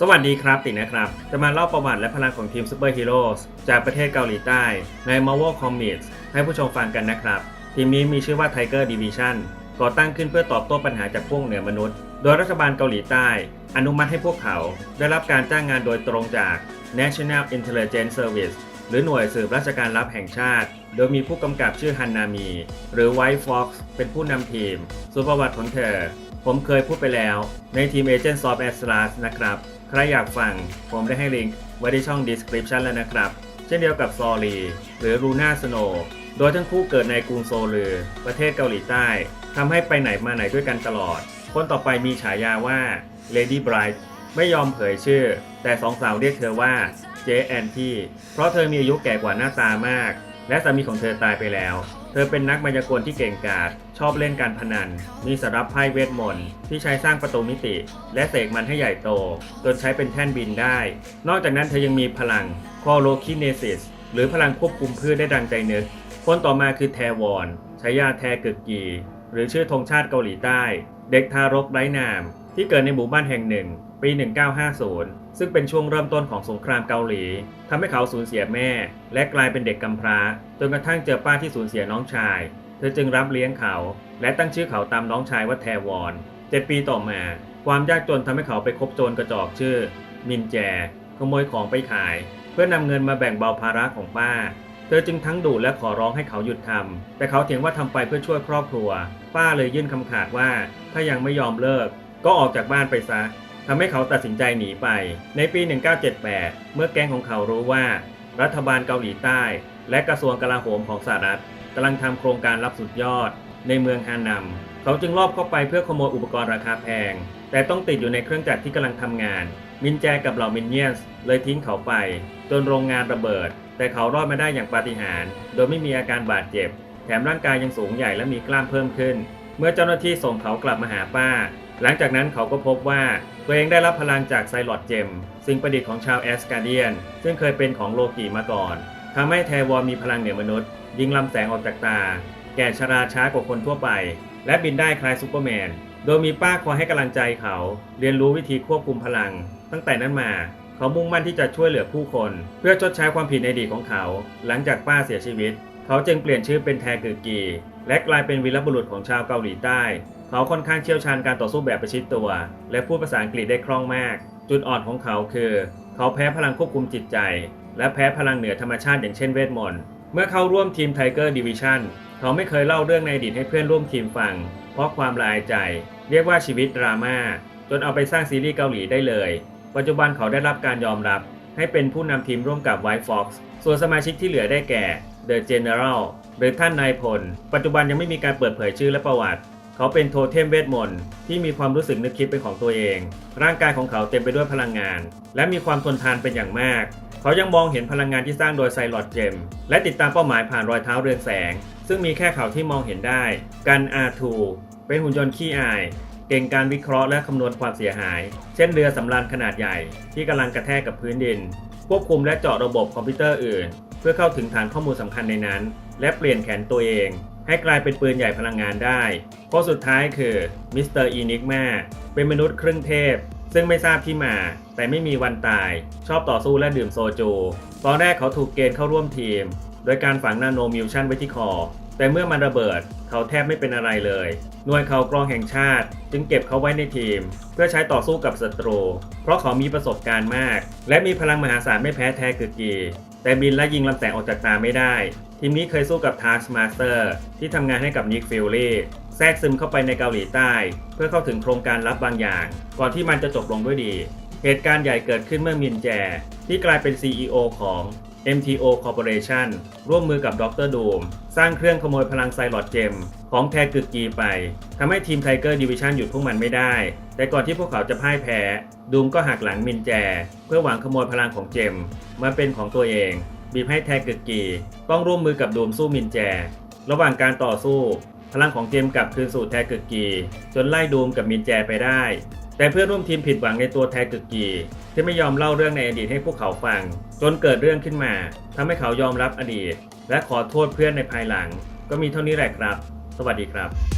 สวัสดีครับตินะครับ จะมาเล่าประวัติและพลังของทีมซูเปอร์ฮีโร่จากประเทศเกาหลีใต้ ใน Marvel Comics ให้ผู้ชมฟังกันนะครับ ทีมนี้มีชื่อว่า Tiger Division ก่อตั้งขึ้นเพื่อตอบโต้ปัญหาจากพวกเหนือมนุษย์ โดยรัฐบาลเกาหลีใต้ อนุมัติให้พวกเขา ได้รับการจ้างงานโดยตรงจาก National Intelligence Service หรือหน่วยสืบราชการลับแห่งชาติ โดยมีผู้กำกับชื่อฮันนามี หรือ White Fox เป็นผู้นำทีมส่วนประวัติของเธอ ผมเคยพูดไปแล้ว ในทีม Agents of Atlas นะครับ ใครอยากฟังผมได้ให้ลิงก์ไว้ที่ช่อง description แล้วนะครับ เช่นเดียวกับซอรีหรือรูน่าสโนโดยทั้งคู่เกิดในกรุงโซลหรือ ประเทศเกาหลีใต้ทำให้ไปไหนมาไหนด้วยกันตลอด คนต่อไปมีฉายาว่า Lady Bright ไม่ยอมเผยชื่อ แต่สองสาวเรียกเธอว่าเจแอนที่เพราะเธอมีอายุแก่กว่าหน้าตามาก และสามีของเธอตายไปแล้ว ธอเป็นนักมายากลที่เก่งกาจชอบเล่นการพนัน มีสำรับไพ่เวทมนต์ที่ใช้สร้างประตูมิติ และเสกมันให้ใหญ่โต จนใช้เป็นแท่นบินได้ นอกจากนั้นเธอยังมีพลังคอโลคิเนซิสหรือพลังควบคุมพืชได้ดังใจนึก คนต่อมาคือแทวอนฉายาแทกึกกี หรือชื่อธงชาติเกาหลีใต้ เด็กทารกไร้นาม ที่เกิดในหมู่บ้านแห่งหนึ่ง ปี 1950 ซึ่งเป็นช่วงเริ่มต้นของสงครามเกาหลีทำให้เขาสูญเสียแม่ และกลายเป็นเด็กกำพร้า จนกระทั่งเจอป้าที่สูญเสียน้องชาย เธอจึงรับเลี้ยงเขา และตั้งชื่อเขาตามน้องชายว่าแทวอนเจ็ดปีต่อมา ความยากจนทำให้เขาไปคบโจรกระจอกชื่อ มินแจ ขโมยของไปขาย เพื่อนำเงินมาแบ่งเบาภาระของป้าเธอจึงทั้งดุและขอร้องให้เขาหยุดทำแต่เขาเถียงว่าทำไปเพื่อช่วยครอบครัว ป้าเลยยื่นคำขาดว่า ถ้ายังไม่ยอมเลิก ก็ออกจากบ้านไปซะทำให้เขาตัดสินใจหนีไป ในปี 1978 เมื่อแก๊งของเขารู้ว่า รัฐบาลเกาหลีใต้ และกระทรวงกลาโหมของสหรัฐกำลังทำโครงการรับสุดยอด ในเมืองฮานนัมเขาจึงลอบเข้าไปเพื่อขโมยอุปกรณ์ราคาแพง แต่ต้องติดอยู่ในเครื่องจักรที่กำลังทำงาน มินแจกับเหล่ามินเนียนส์เลยทิ้งเขาไป จนโรงงานระเบิด แต่เขารอดมาได้อย่างปาฏิหาริย์โดยไม่มีอาการบาดเจ็บ แถมร่างกายยังสูงใหญ่และมีกล้ามเพิ่มขึ้น เมื่อเจ้าหน้าที่ส่งเขากลับมาหาป้า หลังจากนั้นเขาก็พบว่าตัวเองได้รับพลังจากไซลอดเจม สิ่งประดิษฐ์ของชาวแอสการเดียน ซึ่งเคยเป็นของโลกีมาก่อนทำให้แทวอมีพลังเหนือมนุษย์ ยิงลำแสงออกจากตา แก่ชราช้ากว่าคนทั่วไป และบินได้คล้ายซูเปอร์แมน โดยมีป้าคอยให้กำลังใจเขา เรียนรู้วิธีควบคุมพลัง ตั้งแต่นั้นมาเขามุ่งมั่นที่จะช่วยเหลือผู้คน เพื่อชดใช้ความผิดในอดีตของเขา หลังจากป้าเสียชีวิต เขาจึงเปลี่ยนชื่อเป็นแทกึกีและกลายเป็นวีรบุรุษของชาวเกาหลีใต้ เขาค่อนข้างเชี่ยวชาญการต่อสู้แบบประชิดตัว และพูดภาษาอังกฤษได้คล่องมาก จุดอ่อนของเขาคือ เขาแพ้พลังควบคุมจิตใจ และแพ้พลังเหนือธรรมชาติอย่างเช่นเวทมนต์ เมื่อเข้าร่วมทีม Tiger Division เขาไม่เคยเล่าเรื่องในอดีตให้เพื่อนร่วมทีมฟัง เพราะความละอายใจ เรียกว่าชีวิตดราม่าจนเอาไปสร้างซีรีส์เกาหลีได้เลย ปัจจุบันเขาได้รับการยอมรับ ให้เป็นผู้นำทีมร่วมกับ White Fox ส่วนสมาชิกที่เหลือได้แก่ The General หรือท่านนายพล ปัจจุบันยังไม่มีการเปิดเผยชื่อและประวัติ เขาเป็นโทเทมเวทมนต์ที่มีความรู้สึกนึกคิดเป็นของตัวเอง ร่างกายของเขาเต็มไปด้วยพลังงาน และมีความทนทานเป็นอย่างมาก เขายังมองเห็นพลังงานที่สร้างโดยไซลอดเจม และติดตามเป้าหมายผ่านรอยเท้าเรืองแสง ซึ่งมีแค่เขาที่มองเห็นได้ กัน R2 เป็นหุ่นยนต์ขี้อาย เก่งการวิเคราะห์และคำนวณความเสียหาย เช่นเรือสำราญขนาดใหญ่ ที่กำลังกระแทกกับพื้นดิน ควบคุมและเจาะระบบคอมพิวเตอร์อื่น เพื่อเข้าถึงฐานข้อมูลสำคัญในนั้น และเปลี่ยนแขนตัวเอง ให้กลายเป็นปืนใหญ่พลังงานได้ข้อสุดท้ายคือมิสเตอร์อีนิกมาเป็นมนุษย์ครึ่งเทพ ซึ่งไม่ทราบที่มา แต่ไม่มีวันตาย ชอบต่อสู้และดื่มโซจู ตอนแรกเขาถูกเกณฑ์เข้าร่วมทีม โดยการฝังนาโนมิวชั่นไว้ที่คอ แต่เมื่อมันระเบิด เขาแทบไม่เป็นอะไรเลย หน่วยเขากรองแห่งชาติ จึงเก็บเขาไว้ในทีม เพื่อใช้ต่อสู้กับศัตรู เพราะเขามีประสบการณ์มาก และมีพลังมหาศาลไม่แพ้แทกึกกีแต่บินและยิงลำแสงออกจากตาไม่ได้ ทีมนี้เคยสู้กับ Taskmaster ที่ทำงานให้กับ Nick Fury แทรกซึมเข้าไปในเกาหลีใต้ เพื่อเข้าถึงโครงการลับบางอย่าง ก่อนที่มันจะจบลงด้วยดี เหตุการณ์ใหญ่เกิดขึ้นเมื่อมินแจ ที่กลายเป็น CEO ของ MTO Corporation ร่วมมือกับดรดูมสร้างเครื่องขโมยพลังไซลอดเจม ของแทกึกกีไปทำให้ทีม Tiger Division หยุดพวกมันไม่ได้ แต่ก่อนที่พวกเขาจะพ่ายแพ้ ดูมก็หักหลังมินแจ เพื่อหวังขโมยพลังของเจมมาเป็นของตัวเอง บีบให้แทกึกกีต้องร่วมมือกับดูมสู้มินแจ ระหว่างการต่อสู้ พลังของเจมกลับคืนสู่แทกึกกีจนไล่ดูมกับมินแจไปได้ แต่เพื่อนร่วมทีมผิดหวังในตัวแทกึกกีที่ไม่ยอมเล่าเรื่องในอดีตให้พวกเขาฟัง จนเกิดเรื่องขึ้นมาทำให้เขายอมรับอดีต และขอโทษเพื่อนในภายหลัง ก็มีเท่านี้แหละครับ สวัสดีครับ